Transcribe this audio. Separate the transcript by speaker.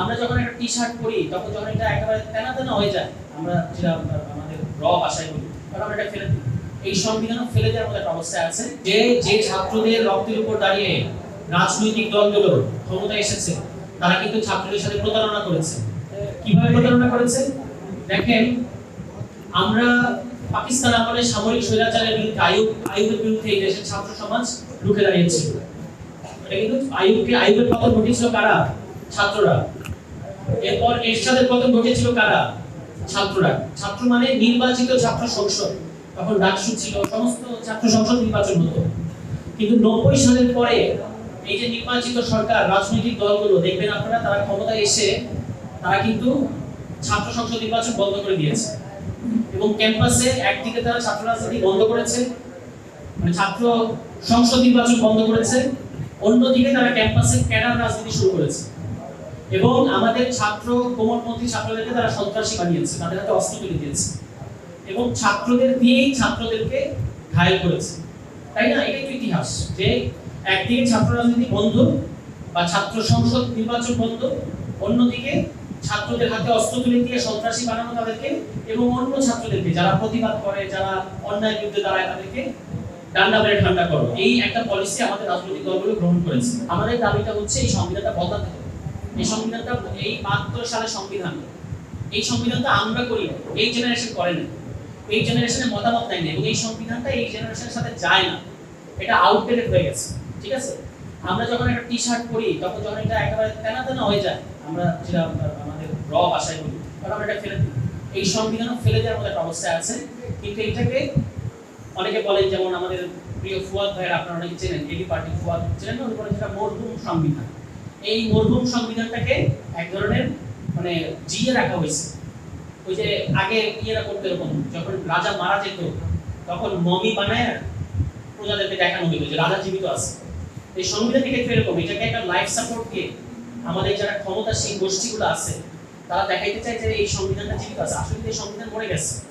Speaker 1: আমরা যখন একটা টি শার্ট পরি, তখন যখন এটা একেবারে তেনা তেনা হয়ে যায়, আমরা যেটা আমাদের র ভাষায় বলি, তখন আমরা এটা ফেলে দিই। এই সংবিধানও ফেলে দেওয়ার মতো একটা অবস্থা আছে যে যে ছাত্রদের রক্তের উপর দাঁড়িয়ে রাজনৈতিক দলগুলো ক্ষমতায় এসেছে, তারা কিন্তু ছাত্রদের সাথে প্রতারণা করেছে। কীভাবে প্রতারণা করেছে? দেখেন, আমরা পাকিস্তান আমলে সামরিক স্বৈরাচারের বিরুদ্ধে, আইয়ুব, আইয়ুবের বিরুদ্ধে এই দেশের ছাত্র সমাজ রুখে দাঁড়িয়েছিল। এটা কিন্তু আইয়ুবকে, আইয়ুবের পতন ঘটিয়েছিল কারা? ছাত্ররা। এরপর এরশাদের পতন ঘটেছিল কারা? ছাত্ররা। ছাত্র মানে নির্বাচিত ছাত্র সংসদ। তখন ডাকসু ছিল, সমস্ত ছাত্র সংসদ নির্বাচন হতো। কিন্তু নব্বই সালের পরে এই যে নির্বাচিত সরকার, রাজনৈতিক দলগুলো, দেখবেন আপনারা, তারা ক্ষমতায় এসে তারা কিন্তু ছাত্র সংসদ নির্বাচন বন্ধ করে দিয়েছে। এবং ক্যাম্পাসে একদিকে তারা ছাত্র রাজনীতি বন্ধ করেছে মানে ছাত্র সংসদ নির্বাচন বন্ধ করেছে, অন্যদিকে তারা ক্যাম্পাসে ক্যাডার রাজনীতি শুরু করেছে। এবং আমাদের ছাত্র কোমলপন্থী ছাত্রদেরকে তারা সন্ত্রাসী বানিয়েছে, তাদের হাতে অস্ত্র তুলে দিয়েছে। এবং ছাত্রদের দিয়েই ছাত্রদেরকে ঘায়েল করেছে। তাই না? এটাই তো ইতিহাস যে একদিকে ছাত্র রাজনীতি বন্ধ বা ছাত্র সংসদ নির্বাচন বন্ধ, অন্যদিকে ছাত্রদের হাতে অস্ত্র তুলে দিয়ে সন্ত্রাসী বানানো তাদেরকে এবং অন্য ছাত্রদেরকে যারা প্রতিবাদ করে, যারা অন্যায় বিরুদ্ধে দাঁড়ায় তাদেরকে ডান্ডা মেরে ঠান্ডা করো। এই একটা পলিসি আমাদের রাজনৈতিক দলগুলো গ্রহণ করেছে। আমাদের দাবিটা হচ্ছে এই সংবিধানটা বদলাতে হবে। এই সংবিধানটা এই বাহাত্তর সালের সংবিধান। এই সংবিধানটা আমরা করি এই জেনারেশন করে না। এই জেনারেশনের মতামত নেয় না এবং এই সংবিধানটা এই জেনারেশনের সাথে যায় না। এটা আউটডেটেড হয়ে গেছে, ঠিক আছে? আমরা যখন একটা টি শার্ট পরি, তখন যখন এটা একেবারে তেনা তেনা হয়ে যায়, আমরা যেটা আমাদের র ভাষায় বলি, তখন আমরা এটা ফেলে দিই। এই সংবিধানও ফেলে দেওয়ার মতো একটা অবস্থা আছে, কিন্তু এটাকে অনেকে বলেন যেমন আমাদের প্রিয় ফুয়াদ ভাইয়ের, আপনারা অনেকে চেনেন এডি পার্টি ফুয়াদ, চেনেন বলেন যেটা মরহুম সংবিধান। এই মরহুম সংবিধানটাকে এক ধরনের মানে জিয়ে রাখা হয়েছে। ওই যে আগে ইয়েরা করতে এরকম, যখন রাজা মারা যেত, তখন মমি বানায় প্রজাদেরকে দেখানো হতো যে রাজা জীবিত আছে। এই সংবিধান থেকে এরকম, এটাকে একটা লাইফ সাপোর্ট দিয়ে আমাদের যারা ক্ষমতাসীন গোষ্ঠীগুলো আছে, তারা দেখাইতে চায় যে এই সংবিধানটা জীবিত আছে। আসলে এই সংবিধান মরে গেছে।